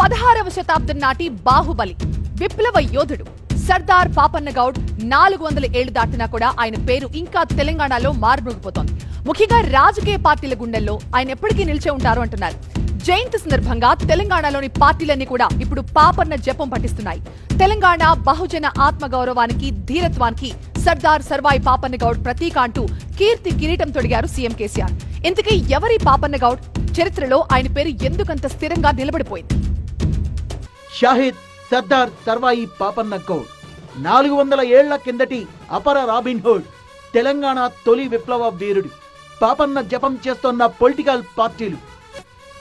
పదహారవ శతాబ్దం నాటి బాహుబలి విప్లవ యోధుడు సర్దార్ పాపన్న గౌడ్ నాలుగు వందల ఏళ్ళు దాటినా కూడా ఆయన పేరు ఇంకా తెలంగాణలో మారుమోగిపోతోంది. ముఖ్యంగా రాజకీయ పార్టీల గుండెల్లో ఆయన ఎప్పటికీ నిలిచే ఉంటారు అంటున్నారు. జయంతి సందర్భంగా తెలంగాణలోని పార్టీలన్నీ కూడా ఇప్పుడు పాపన్న జపం పట్టిస్తున్నాయి. తెలంగాణ బహుజన ఆత్మగౌరవానికి ధీరత్వానికి సర్దార్ సర్వాయి పాపన్న గౌడ్ ప్రతీక అంటూ కీర్తి కిరీటం తొడిగారు సీఎం కేసీఆర్. ఇంతకీ ఎవరి పాపన్న గౌడ్ చరిత్రలో ఆయన పేరు ఎందుకంత స్థిరంగా నిలబడిపోయింది? షాహిద్ సర్దార్ సర్వాయి పాపన్న గౌడ్. నాలుగు వందల ఏళ్ళ కిందటి అపర రాబిన్హుడ్ తెలంగాణ తొలి విప్లవ వీరుడు. పాపన్న జపం చేస్తోన్న పొలిటికల్ పార్టీలు.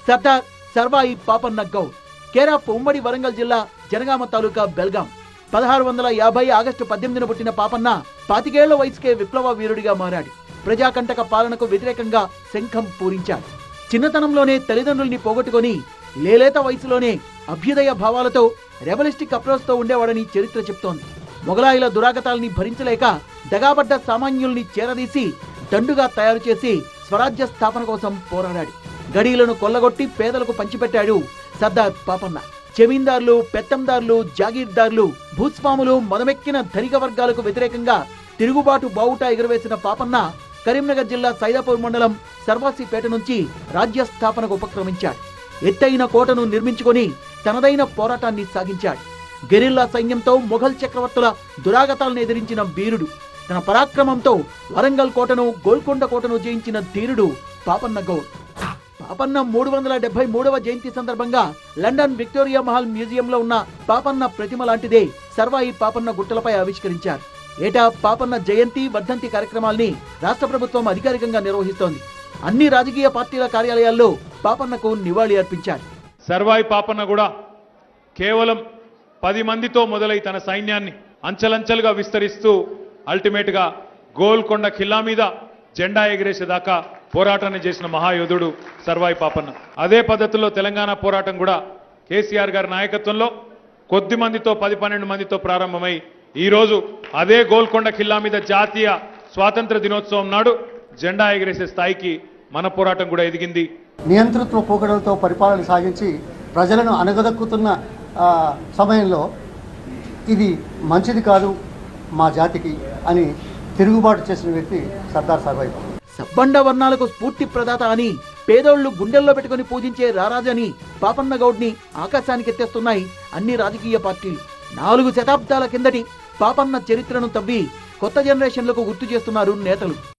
సర్దార్ సర్వాయి పాపన్న గౌడ్ కేరాఫ్ ఉమ్మడి వరంగల్ జిల్లా జనగామ తాలూకా బెల్గాం. పదహారు వందల యాభై ఆగస్టు పద్దెనిమిదిన పుట్టిన పాపన్న పాతికేళ్ళ వయసుకే విప్లవ వీరుడిగా మారాడు. ప్రజాకంటక పాలనకు వ్యతిరేకంగా శంఖం పూరించాడు. చిన్నతనంలోనే తల్లిదండ్రుల్ని పోగొట్టుకొని లేలేత వయసులోనే అభ్యుదయ భావాలతో రెబలిస్టిక్ అప్రోచ్తో ఉండేవాడని చరిత్ర చెప్తోంది. మొఘలాయుల దురాగతాల్ని భరించలేక దగాబడ్డ సామాన్యుల్ని చేరదీసి దండుగా తయారు చేసి స్వరాజ్య స్థాపన కోసం పోరాడాడు. గడీలను కొల్లగొట్టి పేదలకు పంచిపెట్టాడు సర్దార్ పాపన్న. జమీందార్లు పెత్తందార్లు జాగీర్దార్లు భూస్వాములు మదమెక్కిన ధనిక వర్గాలకు వ్యతిరేకంగా తిరుగుబాటు బావుట ఎగురవేసిన పాపన్న కరీంనగర్ జిల్లా సైదాపూర్ మండలం సర్వాసిపేట నుంచి రాజ్య స్థాపనకు ఉపక్రమించాడు. ఎత్తైన కోటను నిర్మించుకొని తనదైన పోరాటాన్ని సాగించాడు. గెరిల్లా సైన్యంతో మొఘల్ చక్రవర్తుల దురాగతాలను ఎదిరించిన వీరుడు తన పరాక్రమంతో వరంగల్ కోటను గోల్కొండ కోటను జయించిన ధీరుడు పాపన్న గౌడ్. పాపన్న మూడు వందల డెబ్బై మూడవ జయంతి సందర్భంగా లండన్ విక్టోరియా మహల్ మ్యూజియంలో ఉన్న పాపన్న ప్రతిమ లాంటిదే సర్వాయి పాపన్న గుట్టలపై ఆవిష్కరించారు. ఏటా పాపన్న జయంతి వర్ధంతి కార్యక్రమాల్ని రాష్ట్ర ప్రభుత్వం అధికారికంగా నిర్వహిస్తోంది. అన్ని రాజకీయ పార్టీల కార్యాలయాల్లో పాపన్నకు నివాళి అర్పించారు. సర్వాయి పాపన్న కూడా కేవలం పది మందితో మొదలై తన సైన్యాన్ని అంచెలంచెలుగా విస్తరిస్తూ అల్టిమేట్గా గోల్కొండ ఖిల్లా మీద జెండా ఎగిరేసేదాకా పోరాటాన్ని చేసిన మహాయోధుడు సర్వాయి పాపన్న. అదే పద్ధతిలో తెలంగాణ పోరాటం కూడా కేసీఆర్ గారి నాయకత్వంలో కొద్ది మందితో పది పన్నెండు మందితో ప్రారంభమై ఈరోజు అదే గోల్కొండ ఖిల్లా మీద జాతీయ స్వాతంత్ర దినోత్సవం నాడు జెండా ఎగిరేసే స్థాయికి మన పోరాటం కూడా ఎదిగింది. నియంతృత్వ పోకడలతో పరిపాలన సాగించి ప్రజలను అనగదొక్కుతున్న ఆ, సమయంలో ఇది మంచిది కాదు మా జాతికి అని తిరుగుబాటు చేసిన వ్యక్తి సర్దార్ పాపన్న. సబ్బండ వర్ణాలకు స్ఫూర్తి ప్రదాత అని పేదోళ్ళు గుండెల్లో పెట్టుకుని పూజించే రారాజని పాపన్న గౌడ్ని ఆకాశానికి ఎత్తేస్తున్నాయి అన్ని రాజకీయ పార్టీలు. నాలుగు శతాబ్దాల కిందటి పాపన్న చరిత్రను తవ్వి కొత్త జనరేషన్లకు గుర్తు చేస్తున్నారు నేతలు.